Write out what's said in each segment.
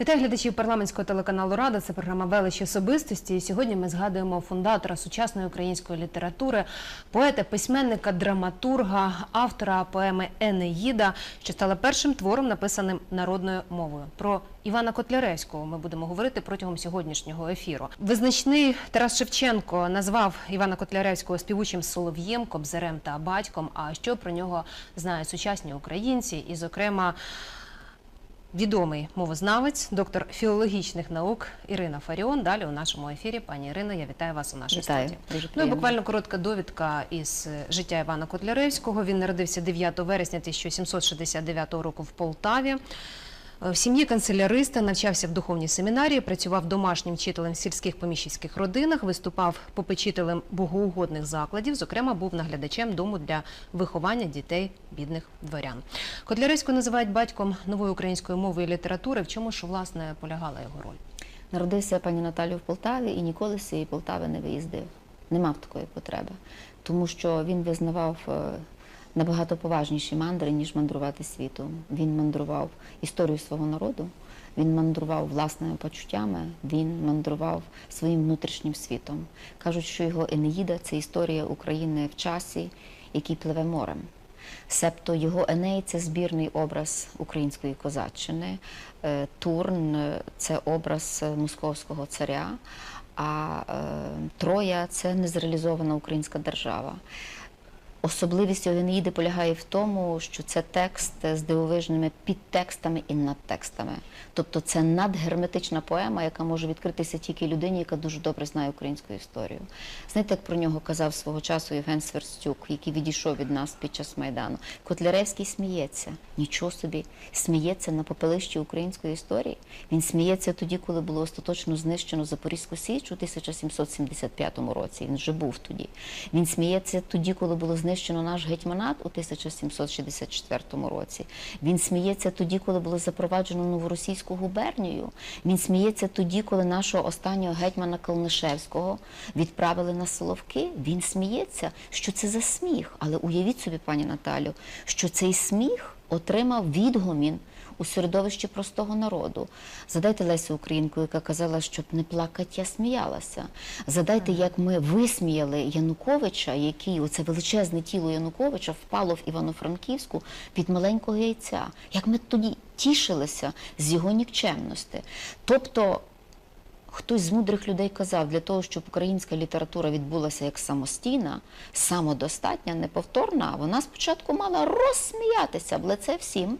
Вітаю глядачів парламентського телеканалу Рада. Це програма Величі особистості. І сьогодні ми згадуємо фундатора сучасної української літератури, поета, письменника, драматурга, автора поеми Енеїда, що стала першим твором, написаним народною мовою. Про Івана Котляревського ми будемо говорити протягом сьогоднішнього ефіру. Визначний Тарас Шевченко назвав Івана Котляревського співучим солов'єм, кобзарем та батьком. А що про нього знають сучасні українці, і, зокрема. Відомий мовознавець, доктор філологічних наук Ірина Фаріон. Далі у нашому ефірі. Пані Ірино, я вітаю вас у нашій Вітаю. студії. Дуже Ну і приємно. буквально коротка довідка із е, життя Івана Котляревського. Він народився 9 вересня 1769 року в Полтаві. Е, В сім'ї канцеляриста навчався в духовній семінарії, працював домашнім вчителем в сільських поміщицьких родинах, виступав попечителем богоугодних закладів. Зокрема, був наглядачем дому для виховання дітей бідних дворян. Котляревського називають батьком нової української мови і літератури. В чому ж власне полягала його роль? Народився пані Наталю в Полтаві і ніколи з цієї Полтави не виїздив. Не мав такої потреби, тому що він визнавав е, набагато поважніші мандри, ніж мандрувати світом. Він мандрував історію свого народу, він мандрував власними почуттями, він мандрував своїм внутрішнім світом. Кажуть, що його Енеїда це історія України в часі, який пливе морем. Себто його Еней це збірний образ української козаччини, е, Турн це образ московського царя, а е, Троя це незреалізована українська держава. Особливість Енеїди полягає в тому, що це текст з дивовижними підтекстами і надтекстами. Тобто це надгерметична поема, яка може відкритися тільки людині, яка дуже добре знає українську історію. Знаєте, як про нього казав свого часу Євген Сверстюк, який відійшов від нас під час Майдану. Котляревський сміється, нічого собі, сміється на попелищі української історії. Він сміється тоді, коли було остаточно знищено Запорізьку Січ у 1775 році. Він вже був тоді. Він сміється тоді, коли було знищено наш гетьманат у 1764 році. Він сміється тоді, коли було запроваджено новоросійську губернію. Він сміється тоді, коли нашого останнього гетьмана Калнишевського відправили на Соловки. Він сміється, що це за сміх. Але уявіть собі, пані Наталю, що цей сміх отримав відгомін у середовищі простого народу. Задайте Лесю Українку, яка казала, щоб не плакать, я сміялася. Задайте, як ми висміяли Януковича, який оце величезне тіло Януковича впало в Івано-Франківську під маленького яйця. Як ми тоді тішилися з його нікчемності. Тобто Хтось з мудрих людей казав, для того, щоб українська література відбулася як самостійна, самодостатня, неповторна, вона спочатку мала розсміятися в лице всім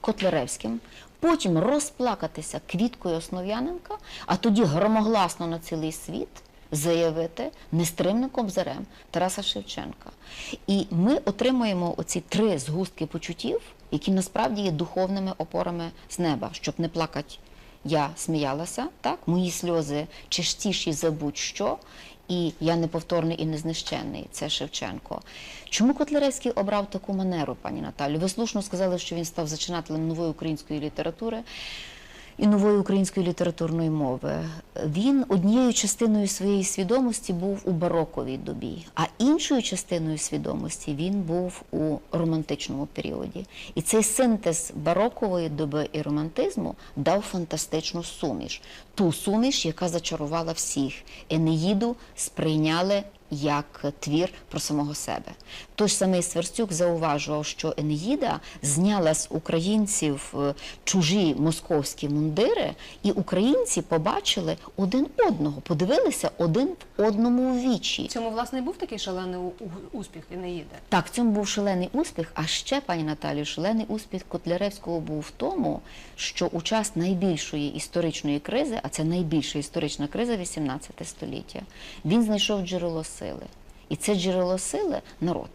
Котляревським, потім розплакатися квіткою Основ'яненка, а тоді громогласно на цілий світ заявити нестримним кобзарем Тараса Шевченка. І ми отримуємо оці три згустки почуттів, які насправді є духовними опорами з неба, щоб не плакати я сміялася, так, мої сльози чистіші за будь-що, і я неповторний і незнищенний. Це Шевченко. Чому Котляревський обрав таку манеру, пані Наталю? Ви слушно сказали, що він став зачинателем нової української літератури. І нової української літературної мови він однією частиною своєї свідомості був у бароковій добі, а іншою частиною свідомості він був у романтичному періоді. І цей синтез барокової доби і романтизму дав фантастичну суміш, ту суміш, яка зачарувала всіх. Енеїду сприйняли як твір про самого себе. Той ж самий Сверстюк зауважував, що Енеїда зняла з українців е, чужі московські мундири, і українці побачили один одного, подивилися один в одному в вічі. Цьому власне був такий шалений успіх Енеїди. Так, в цьому був шалений успіх. А ще, пані Наталію, шалений успіх Котляревського був в тому, що у час найбільшої історичної кризи, а це найбільша історична криза 18 століття, він знайшов джерело сили. І це джерело сили народ.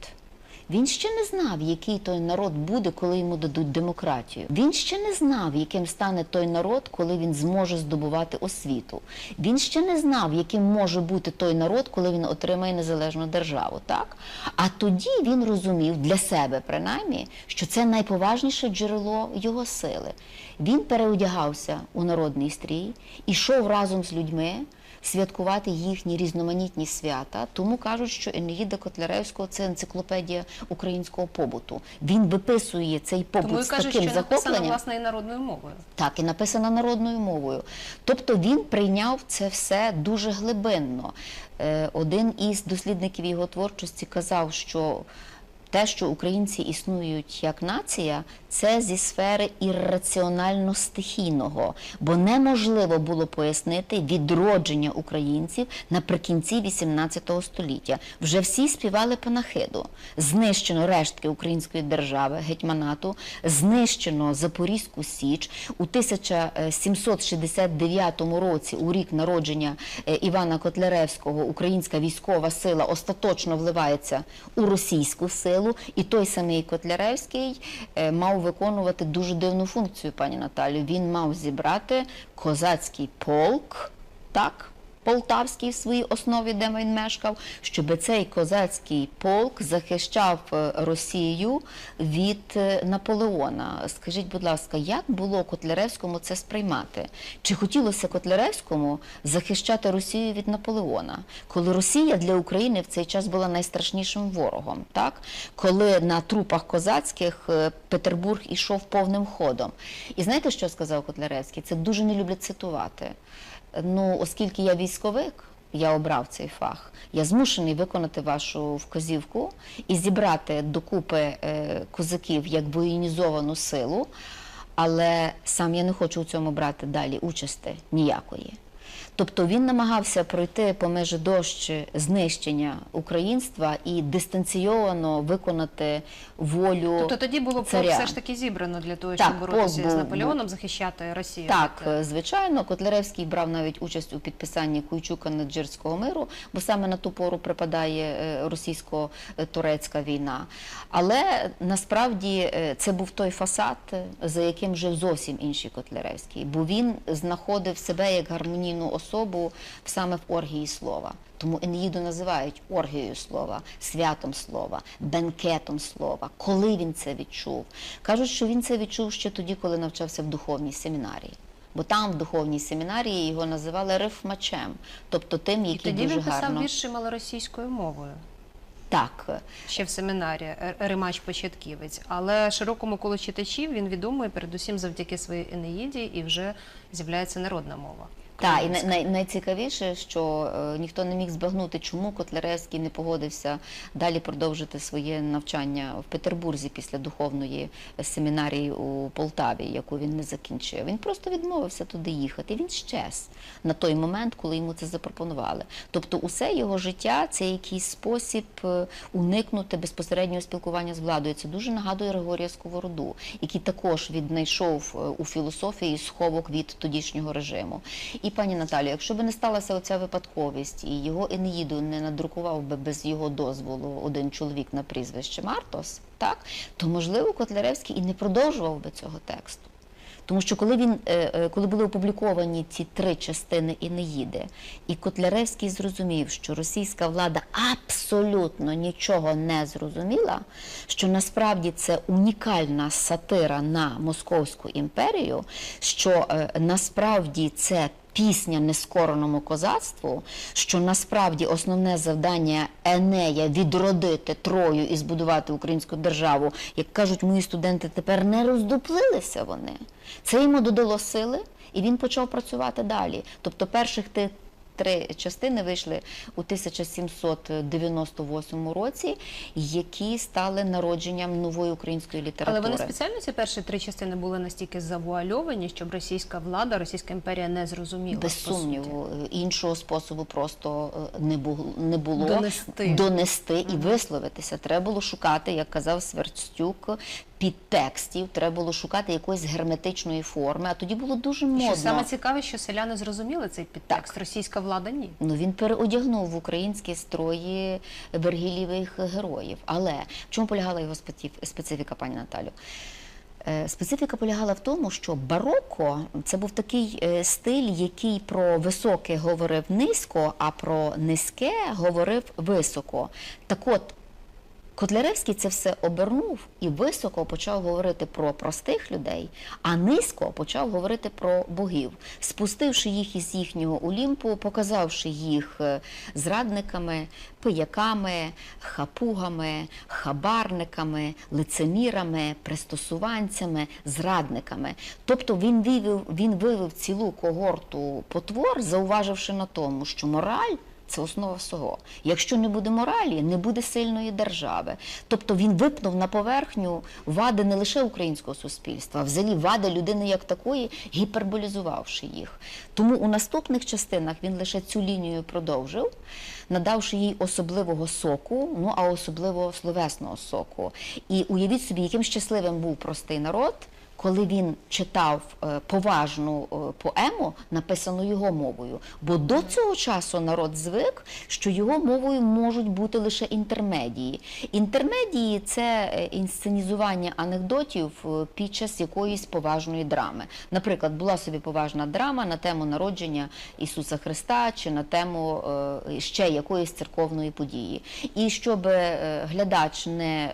Він ще не знав, який той народ буде, коли йому дадуть демократію. Він ще не знав, яким стане той народ, коли він зможе здобувати освіту. Він ще не знав, яким може бути той народ, коли він отримає незалежну державу. Так? А тоді він розумів для себе, принаймні, що це найповажніше джерело його сили. Він переодягався у народний стрій, ішов разом з людьми святкувати їхні різноманітні свята. Тому кажуть, що Енеїда Котляревського це енциклопедія українського побуту. Він виписує цей побут Тому з кажуть, таким що захопленням. власне і народною мовою. Так, і написана народною мовою. Тобто він прийняв це все дуже глибинно. Е, Один із дослідників його творчості казав, що те, що українці існують як нація, це зі сфери ірраціонально-стихійного, бо неможливо було пояснити відродження українців наприкінці XVIII століття. Вже всі співали панахиду. Знищено рештки української держави, гетьманату, знищено Запорізьку Січ у 1769 році, у рік народження е, Івана Котляревського, українська військова сила остаточно вливається у російську силу, і той самий Котляревський е, мав виконувати дуже дивну функцію, пані Наталю. Він мав зібрати козацький полк, так. Полтавський в своїй основі, де він мешкав, щоб цей козацький полк захищав е, Росію від е, Наполеона. Скажіть, будь ласка, як було Котляревському це сприймати? Чи хотілося Котляревському захищати Росію від Наполеона, коли Росія для України в цей час була найстрашнішим ворогом, так? Коли на трупах козацьких е, Петербург ішов повним ходом. І знаєте, що сказав Котляревський? Це дуже не люблять цитувати. Ну, оскільки я військовик, я обрав цей фах, я змушений виконати вашу вказівку і зібрати докупи е, козаків як воєнізовану силу, але сам я не хочу у цьому брати далі участі ніякої. Тобто він намагався пройти по межі дощ знищення українства і дистанційовано виконати волю. Тобто тоді було царя. все ж таки зібрано для того, Так, щоб боротися полк з був- Наполеоном, захищати Росію. Так, від, е, звичайно, Котляревський брав навіть участь у підписанні Куйчука Наджирського миру, бо саме на ту пору припадає е, російсько-турецька війна. Але насправді е, це був той фасад, за яким жив зовсім інший Котляревський, бо він знаходив себе як гармонійну особу саме в оргії слова. Тому Енеїду називають оргією слова, святом слова, бенкетом слова. Коли він це відчув? Кажуть, що він це відчув ще тоді, коли навчався в духовній семінарії. Бо там, в духовній семінарії, його називали рифмачем, тобто тим, І який тоді він писав гарно вірші малоросійською мовою. так. Ще в семінарі Римач Початківець, але широкому колу читачів він відомий передусім завдяки своїй Енеїді, і вже з'являється народна мова. Так, і най, най, найцікавіше, що е, ніхто не міг збагнути, чому Котляревський не погодився далі продовжити своє навчання в Петербурзі після духовної семінарії у Полтаві, яку він не закінчив. Він просто відмовився туди їхати. Він щез на той момент, коли йому це запропонували. Тобто, усе його життя це якийсь спосіб е, уникнути безпосереднього спілкування з владою. Це дуже нагадує Григорія Сковороду, який також віднайшов е, у філософії сховок від тодішнього режиму. І пані Наталю, якщо б не сталася оця випадковість, і його Енеїду не надрукував би без його дозволу один чоловік на прізвище Мартос, так то можливо Котляревський і не продовжував би цього тексту. Тому що коли він, е, е, коли були опубліковані ці три частини Інеїди, і Котляревський зрозумів, що російська влада абсолютно нічого не зрозуміла, що насправді це унікальна сатира на Московську імперію, що е, насправді це пісня нескореному козацтву, що насправді основне завдання Енея відродити Трою і збудувати українську державу, як кажуть мої студенти, тепер не роздуплилися вони. Це йому додало сили, і він почав працювати далі. Тобто перших ти. Три частини вийшли у 1798 році, які стали народженням нової української літератури. Але вони спеціально ці перші три частини були настільки завуальовані, щоб російська влада, Російська імперія не зрозуміла. Без сумніву, іншого способу просто е, не було, не було Донести. донести і висловитися. Треба було шукати, як казав Сверстюк, підтекстів, треба було шукати якоїсь герметичної форми. А тоді було дуже модно. Що саме цікаве, що селяни зрозуміли цей підтекст, російська влада ні. Ну він переодягнув в українські строї Вергілєвих героїв. Але в чому полягала його специфіка, пані Наталю? Е, Специфіка полягала в тому, що бароко це був такий е, стиль, який про високе говорив низько, а про низьке говорив високо. Так от, Котляревський це все обернув і високо почав говорити про простих людей, а низько почав говорити про богів, спустивши їх із їхнього Олімпу, показавши їх е, зрадниками, пияками, хапугами, хабарниками, лицемірами, пристосуванцями, зрадниками. Тобто він вивів, він вивів цілу когорту потвор, зауваживши на тому, що мораль. Це основа всього. Якщо не буде моралі, не буде сильної держави. Тобто він випнув на поверхню вади не лише українського суспільства, а взагалі вади людини як такої, гіперболізувавши їх. Тому у наступних частинах він лише цю лінію продовжив, надавши їй особливого соку, ну а особливо словесного соку. І уявіть собі, яким щасливим був простий народ коли він читав е, поважну е, поему, написану його мовою. Бо до цього часу народ звик, що його мовою можуть бути лише інтермедії. Інтермедії це е, інсценізування анекдотів під час якоїсь поважної драми. Наприклад, була собі поважна драма на тему народження Ісуса Христа чи на тему ще якоїсь церковної події. І щоб глядач не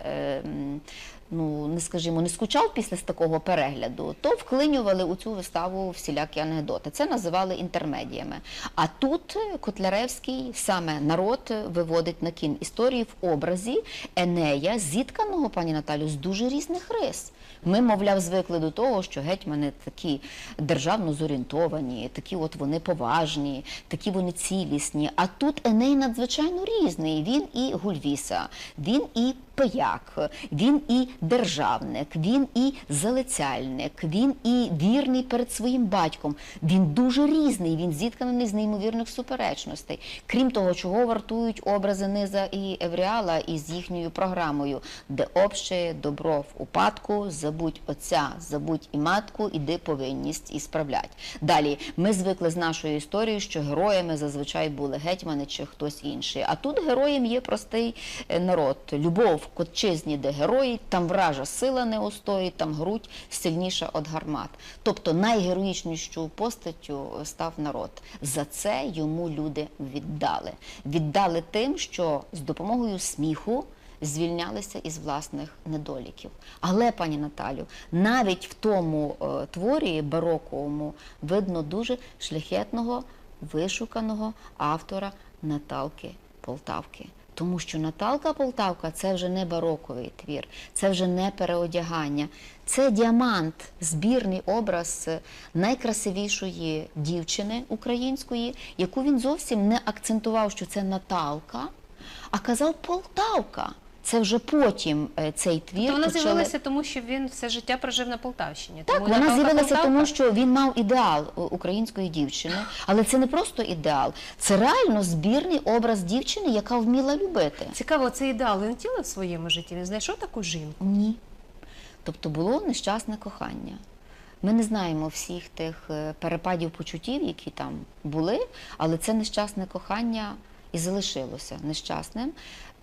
ну не скажімо, не скучав після такого перегляду, то вклинювали у цю виставу всілякі анекдоти. Це називали інтермедіями. А тут Котляревський саме народ виводить на кін історії в образі Енея, зітканого пані Наталю з дуже різних рис. Ми, мовляв, звикли до того, що гетьмани такі державно зорієнтовані, такі от вони поважні, такі вони цілісні. А тут Еней надзвичайно різний. Він і гульвіса, він і пияк, він і державник, він і залицяльник, він і вірний перед своїм батьком. Він дуже різний, він зітканий з неймовірних суперечностей. Крім того, чого вартують образи Низа і Евріала із їхньою програмою, де обще добро в упадку, забудь отця, забудь і матку, іди повинність і справлять. Далі ми звикли з нашою історією, що героями зазвичай були гетьмани чи хтось інший. А тут героєм є простий е, народ. Любов к отчизні, де герої, там вража сила не устоїть, там грудь сильніша від гармат. Тобто найгероїчнішою постаттю став народ. За це йому люди віддали. Віддали тим, що з допомогою сміху звільнялися із власних недоліків. Але, пані Наталю, навіть в тому е, творі бароковому видно дуже шляхетного, вишуканого автора Наталки Полтавки. Тому що Наталка Полтавка це вже не бароковий твір, це вже не переодягання, це діамант, збірний образ е, найкрасивішої дівчини української, яку він зовсім не акцентував, що це Наталка, а казав Полтавка. Це вже потім е, цей твір То вона почали- з'явилася тому, що він все життя прожив на Полтавщині. так, Тому вона з'явилася Полтавка- тому, що він мав ідеал української дівчини, але це не просто ідеал, це реально збірний образ дівчини, яка вміла любити. Цікаво, цей ідеал він втілив в своєму житті. Він знайшов таку жінку. Ні. Тобто було нещасне кохання. Ми не знаємо всіх тих е, перепадів почуттів, які там були, але це нещасне кохання і залишилося нещасним.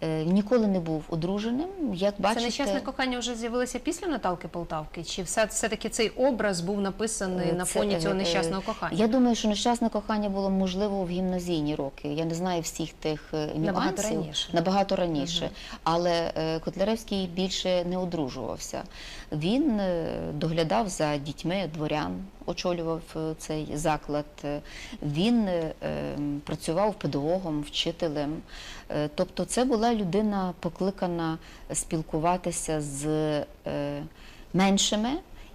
Е, Ніколи не був одруженим. Як бачите, Це нещасне кохання вже з'явилося після Наталки Полтавки? Чи все, все-таки цей образ був написаний на фоні е, цього е, нещасного кохання? Я думаю, що нещасне кохання було можливо в гімназійні роки. Я не знаю всіх тих е, нюансів. Набагато раніше. Набагато раніше. Але е, Котляревський більше не одружувався. Він е, доглядав за дітьми дворян, очолював е, цей заклад. Е, Він е, е, працював педагогом, вчителем. Тобто, це була людина покликана спілкуватися з меншими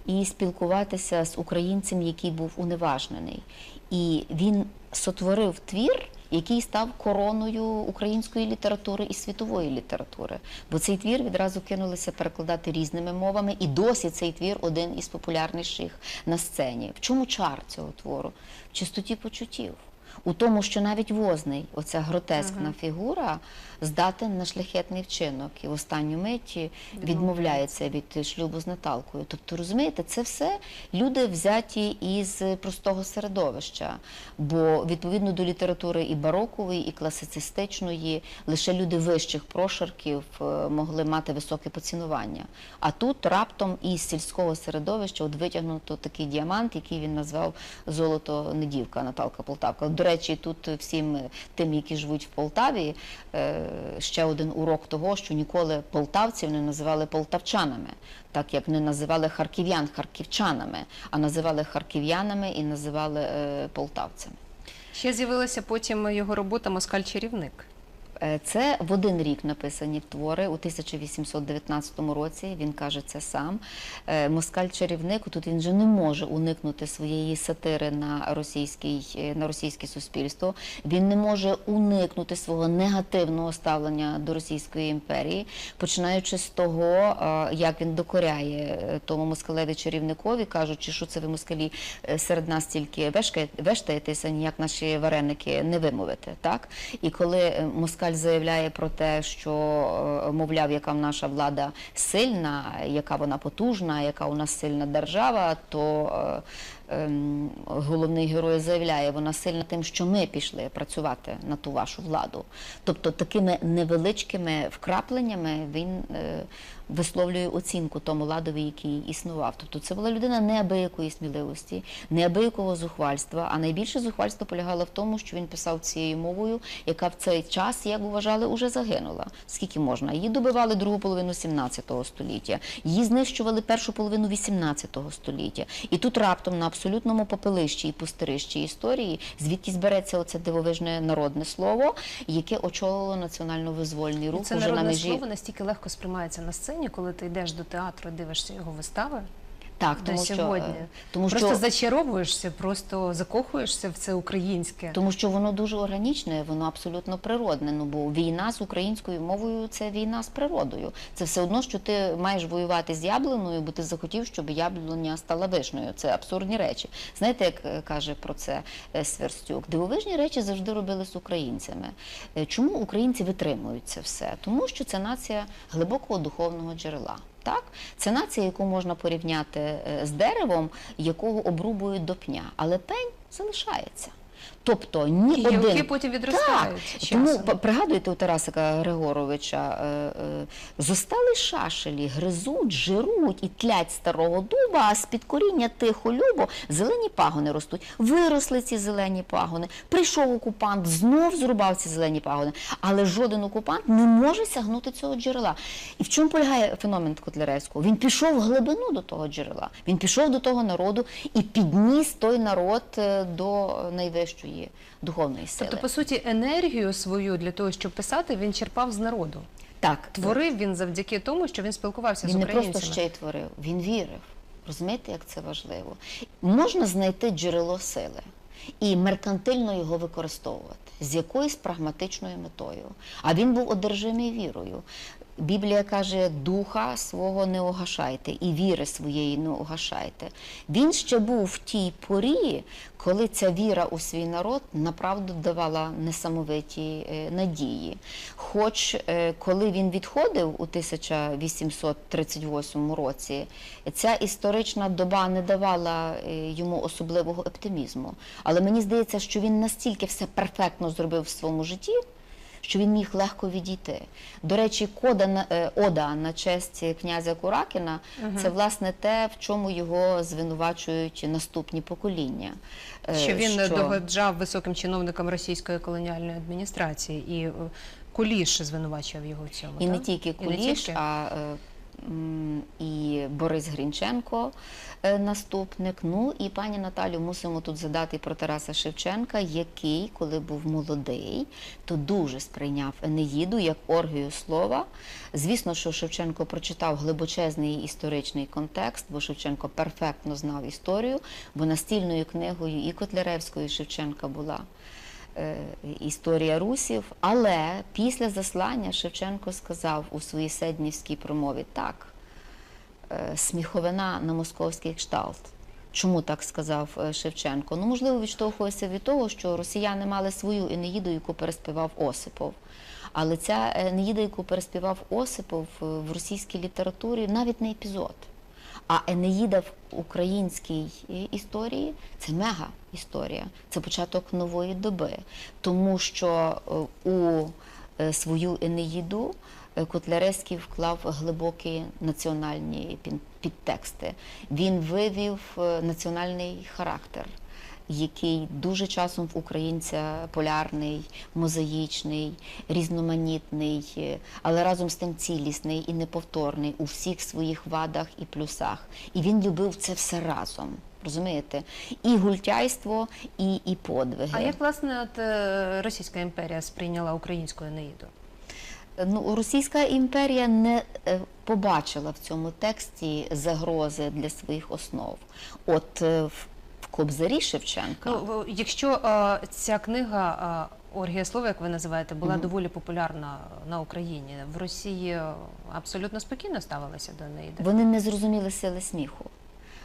і спілкуватися з українцем, який був уневажнений. І він сотворив твір, який став короною української літератури і світової літератури. Бо цей твір відразу кинулися перекладати різними мовами, і досі цей твір один із популярніших на сцені. В чому чар цього твору? В чистоті почуттів. У тому, що навіть возний, оця гротескна фігура, здатен на шляхетний вчинок і в останню миті відмовляється від шлюбу з Наталкою. Тобто, розумієте, це все люди взяті із простого середовища. Бо відповідно до літератури і барокової, і класицистичної, лише люди вищих прошарків е, могли мати високе поцінування. А тут раптом із сільського середовища от витягнуто такий діамант, який він назвав Золото недівка Наталка Полтавка. До речі, тут всім тим, які живуть в Полтаві, е, ще один урок того, що ніколи полтавців не називали полтавчанами, так як не називали харків'ян харківчанами, а називали харків'янами і називали е, полтавцями. Ще з'явилася потім його робота Москаль-чарівник. Е, Це в один рік написані твори у 1819 році. Він каже це сам. Е, Москаль-чарівник тут він вже не може уникнути своєї сатири на російський, е, на російське суспільство. Він не може уникнути свого негативного ставлення до Російської імперії, починаючи з того, як він докоряє тому москалеві чарівникові, кажучи, що це ви москалі серед нас тільки вештаєтеся, ніяк наші вареники не вимовите. Так? І коли е, москаль заявляє про те, що е, мовляв, яка наша влада сильна, яка вона потужна, яка у нас сильна держава, то е, ем, головний герой заявляє, вона сильна тим, що ми пішли працювати на ту вашу владу. Тобто такими невеличкими вкрапленнями він е, висловлює оцінку тому ладові, який існував. Тобто це була людина неабиякої сміливості, неабиякого зухвальства. А найбільше зухвальство полягало в тому, що він писав цією мовою, яка в цей час, як вважали, уже загинула. Скільки можна? Її добивали другу половину 17 століття, її знищували першу половину 18 століття. І тут раптом на абсолютному попелищі і пустирищі історії, звідки збереться оце дивовижне народне слово, яке очолило національно-визвольний І рух це уже на народне межі. слово настільки легко сприймається на сцені, коли ти йдеш до театру, дивишся його вистави. Так, до тому що, сьогодні. е, тому просто що зачаровуєшся, просто закохуєшся в це українське. Тому що воно дуже органічне, воно абсолютно природне. Ну бо війна з українською мовою це війна з природою. Це все одно, що ти маєш воювати з яблуною, бо ти захотів, щоб яблуня стала вишнею. Це абсурдні речі. Знаєте, як е, каже про це е, Сверстюк? Дивовижні речі завжди робили з українцями. Е, Чому українці витримують це все? Тому що це нація глибокого духовного джерела. Так, це нація, яку можна порівняти е, з деревом, якого обрубують до пня, але пень залишається. Тобто ні І один гілки потім відростають так, тому пригадуєте у Тарасика Григоровича, е, е, зостали шашелі, гризуть, жируть і тлять старого дуба, а з-під коріння тихо любо зелені пагони ростуть. Виросли ці зелені пагони. Прийшов окупант, знов зрубав ці зелені пагони, але жоден окупант не може сягнути цього джерела. І в чому полягає феномен Котляревського? Він пішов в глибину до того джерела, він пішов до того народу і підніс той народ е, до найвищої духовної сили. Тобто, по суті, енергію свою для того, щоб писати, він черпав з народу. Так, Творив він завдяки тому, що він спілкувався з він не просто ще й творив, він вірив. Розумієте, як це важливо? Можна знайти джерело сили і меркантильно його використовувати з якоюсь прагматичною метою. А він був одержимий вірою. Біблія каже, духа свого не огашайте і віри своєї не огашайте. Він ще був в тій порі, коли ця віра у свій народ направду давала несамовиті е, надії. Хоч е, коли він відходив у 1838 році, ця історична доба не давала е, йому особливого оптимізму. Але мені здається, що він настільки все перфектно зробив в своєму житті. Що він міг легко відійти. До речі, кода на е, ода на честь князя Куракіна це власне те, в чому його звинувачують наступні покоління. Е, що він догоджав високим чиновникам російської колоніальної адміністрації, і е, Куліш звинувачував його в цьому. І так? не тільки Куліш, тільки. а і Борис Грінченко е, наступник. Ну і пані Наталю мусимо тут задати про Тараса Шевченка, який, коли був молодий, то дуже сприйняв Енеїду як оргію слова. Звісно, що Шевченко прочитав глибочезний історичний контекст, бо Шевченко перфектно знав історію, бо настільною книгою і Котляревської Шевченка була історія русів. Але після заслання Шевченко сказав у своїй седнівській промові так, е, сміховина на московський кшталт. Чому так сказав е, Шевченко? Ну, можливо, відштовхується від того, що росіяни мали свою Енеїду, яку переспівав Осипов. Але ця Енеїда, яку переспівав Осипов е, в російській літературі, навіть не епізод. А Енеїда в українській е, історії це мега історія, це початок нової доби, тому що е, у е, свою Енеїду Котляревський вклав глибокі національні підтексти. Він вивів національний характер. Який дуже часом в українця полярний, мозаїчний, різноманітний, е, але разом з тим цілісний і неповторний у всіх своїх вадах і плюсах. І він любив це все разом. Розумієте? І гультяйство, і, і подвиги. А як власне от, е, Російська імперія сприйняла українську Енеїду? Ну, Російська імперія не е, побачила в цьому тексті загрози для своїх основ. От е, в Кобзарі Шевченка. Ну, якщо е, ця книга е, Оргія слова, як ви називаєте, була доволі популярна на Україні, в Росії абсолютно спокійно ставилися до неї. Вони не зрозуміли сили сміху.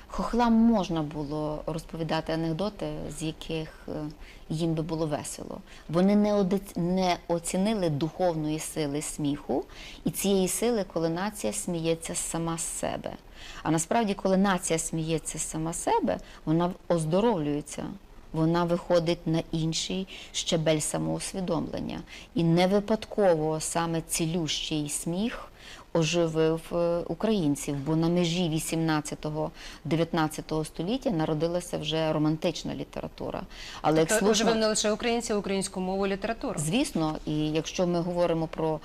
Хохлам можна було розповідати анекдоти, з яких е, їм би було весело. Вони не, оцінили духовної сили сміху і цієї сили, коли нація сміється сама з себе. А насправді, коли нація сміється сама з себе, вона оздоровлюється. Вона виходить на інший щебель самоусвідомлення. І не випадково саме цілющий сміх оживив е, українців, бо на межі 18-19 століття народилася вже романтична література. Але як Тобто слушно, оживив не лише українці, а українську мову літературу. Звісно, і якщо ми говоримо про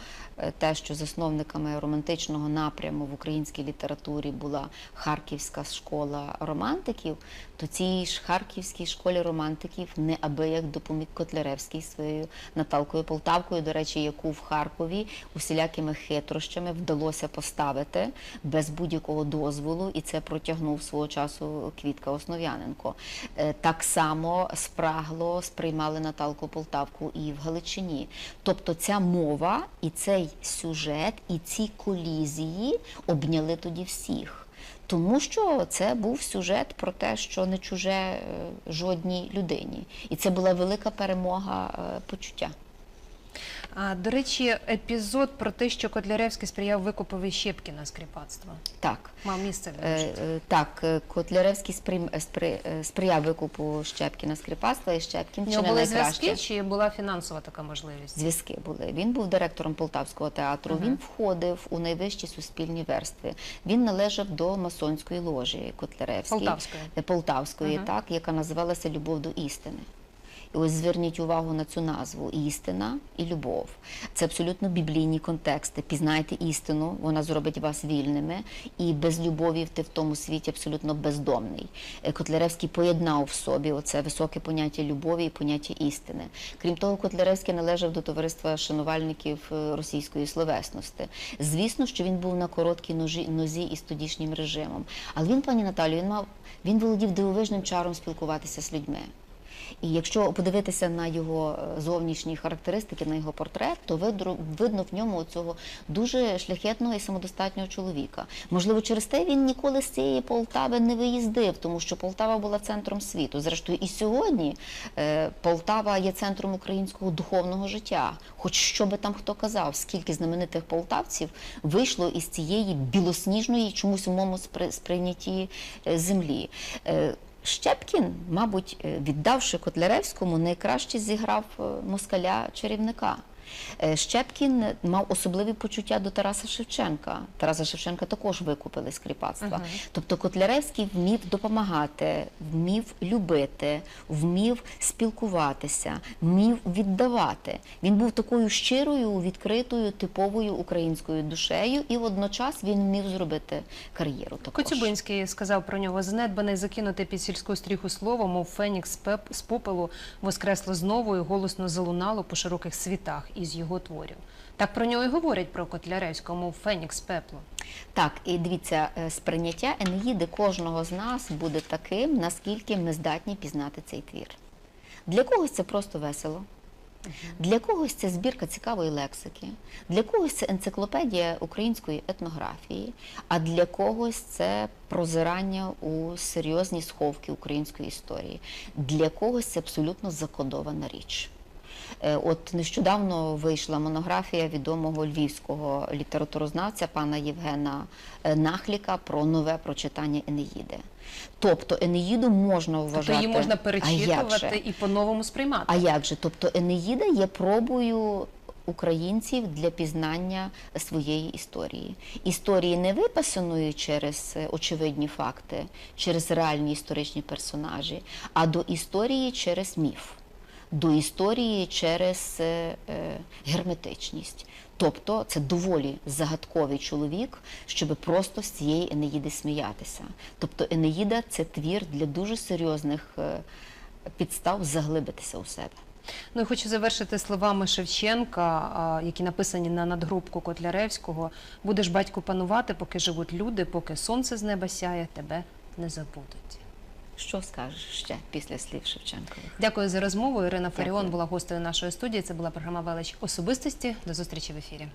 те, що засновниками романтичного напряму в українській літературі була Харківська школа романтиків, то цій ж Харківській школі романтиків неабияк допоміг Котляревський своєю Наталкою Полтавкою, до речі, яку в Харкові усілякими хитрощами вдалося поставити без будь-якого дозволу, і це протягнув свого часу Квітка Основ'яненко. Е, Так само спрагло сприймали Наталку Полтавку і в Галичині. Тобто ця мова і цей сюжет, і ці колізії обняли тоді всіх. Тому що це був сюжет про те, що не чуже е, жодній людині, і це була велика перемога е, почуття. А, до речі, епізод про те, що Котляревський сприяв викупові Щепкіна з кріпацтва. Так, Мав місце в Е, житті. е, Так, е, Котляревський спри- е, сприяв викупу Щепкіна з кріпацтва, і Щепкін чи не були зв'язки чи була фінансова така можливість? Зв'язки були. Він був директором Полтавського театру. Ага. Він входив у найвищі суспільні верстви. Він належав до масонської ложі Котляревської Полтавської. Полтавської, Ага. так яка називалася Любов до істини. Ось зверніть увагу на цю назву істина і любов. Це абсолютно біблійні контексти. Пізнайте істину, вона зробить вас вільними, і без любові ти в тому світі абсолютно бездомний. Е, Котляревський поєднав в собі оце високе поняття любові і поняття істини. Крім того, Котляревський належав до товариства шанувальників е, російської словесності. Звісно, що він був на короткій ножі, нозі із тодішнім режимом. Але він, пані Наталю, він мав він володів дивовижним чаром спілкуватися з людьми. І якщо подивитися на його е, зовнішні характеристики, на його портрет, то видно в ньому цього дуже шляхетного і самодостатнього чоловіка. Можливо, через те він ніколи з цієї Полтави не виїздив, тому що Полтава була центром світу. Зрештою, і сьогодні е, Полтава є центром українського духовного життя. Хоч що би там хто казав, скільки знаменитих полтавців вийшло із цієї білосніжної, чомусь у моєму сприйнятті е, землі. Щепкін, мабуть, е, віддавши Котляревському, найкраще зіграв е, москаля чарівника. Е, Щепкін мав особливі почуття до Тараса Шевченка. Тараса Шевченка також викупили з кріпацтва. Тобто Котляревський вмів допомагати, вмів любити, вмів спілкуватися, вмів віддавати. Він був такою щирою, відкритою, типовою українською душею, і водночас він вмів зробити кар'єру. Також. Коцюбинський сказав про нього занедбаний, закинути під сільську стріху слово, мов фенікс з попелу воскресло знову і голосно залунало по широких світах із його творів. Так про нього і говорять про Котляревського, мов фенікс пеплу. Так, і дивіться, е, сприйняття Енеїди кожного з нас буде таким, наскільки ми здатні пізнати цей твір. Для когось це просто весело. Для когось це збірка цікавої лексики, для когось це енциклопедія української етнографії, а для когось це прозирання у серйозні сховки української історії. Для когось це абсолютно закодована річ. Е, От нещодавно вийшла монографія відомого львівського літературознавця пана Євгена е, Нахліка про нове прочитання Енеїди. Тобто Енеїду можна вважати. Тобто її можна перечитувати і по-новому сприймати. А як же? Тобто Енеїда є пробою українців для пізнання своєї історії. Історії не виписаної через е, очевидні факти, через реальні історичні персонажі, а до історії через міф, до історії через е, е, герметичність. Тобто це доволі загадковий чоловік, щоб просто з цієї Енеїди сміятися. Тобто Енеїда це твір для дуже серйозних е, підстав заглибитися у себе. Ну і хочу завершити словами Шевченка, які написані на надгробку Котляревського. Будеш батьку панувати, поки живуть люди, поки сонце з неба сяє, тебе не забудуть. Що скажеш ще після слів Шевченкових? Дякую за розмову. Ірина Фаріон була гостею нашої студії. Це була програма Велич особистості. До зустрічі в ефірі.